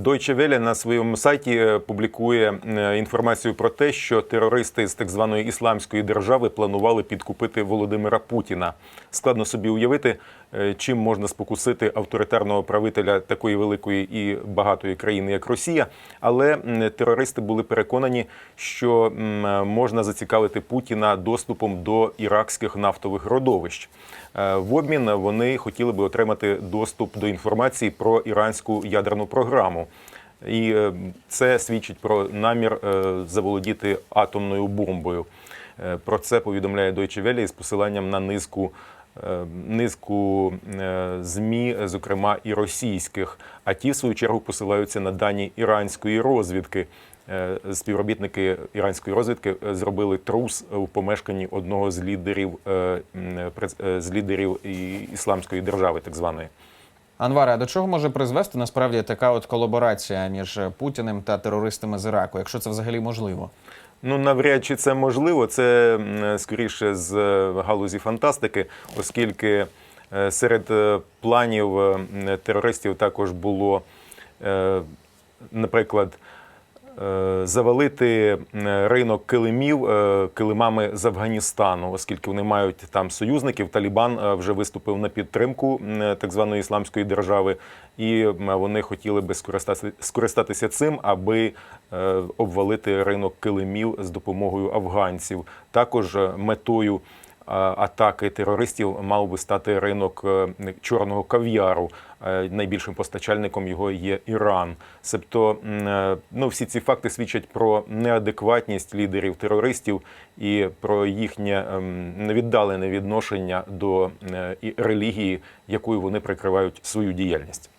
Deutsche Welle на своєму сайті е, публікує е, інформацію про те, що терористи з так званої ісламської держави планували підкупити Володимира Путіна. Складно собі уявити, е, чим можна спокусити авторитарного правителя такої великої і багатої країни, як Росія. Але терористи були переконані, що можна зацікавити Путіна доступом до іракських нафтових родовищ. В обмін вони хотіли би отримати доступ до інформації про іранську ядерну програму. І е, це свідчить про намір е, заволодіти атомною бомбою. Е, Про це повідомляє Deutsche Welle із посиланням на низку. Низку змі, зокрема і російських, а ті в свою чергу посилаються на дані іранської розвідки. Співробітники іранської розвідки зробили трус у помешканні одного з лідерів з лідерів ісламської держави, так званої. Анваре, а до чого може призвести насправді така от колаборація між Путіним та терористами з Іраку, якщо це взагалі можливо? Ну, навряд чи це можливо. Це скоріше з е, галузі фантастики, оскільки е, серед е, планів терористів також було, наприклад, завалити ринок килимів е, килимами з Афганістану, оскільки вони мають там союзників. Талібан е, вже виступив на підтримку так званої ісламської держави, і вони хотіли би скористати- скористатися цим, аби е, обвалити ринок килимів з допомогою афганців. Також е, метою атаки терористів мав би стати ринок е, чорного кав'яру. Е, Найбільшим постачальником його є Іран. Себто, е, ну всі ці факти свідчать про неадекватність лідерів терористів і про їхнє ем, невіддалене відношення до релігії, якою вони прикривають свою діяльність.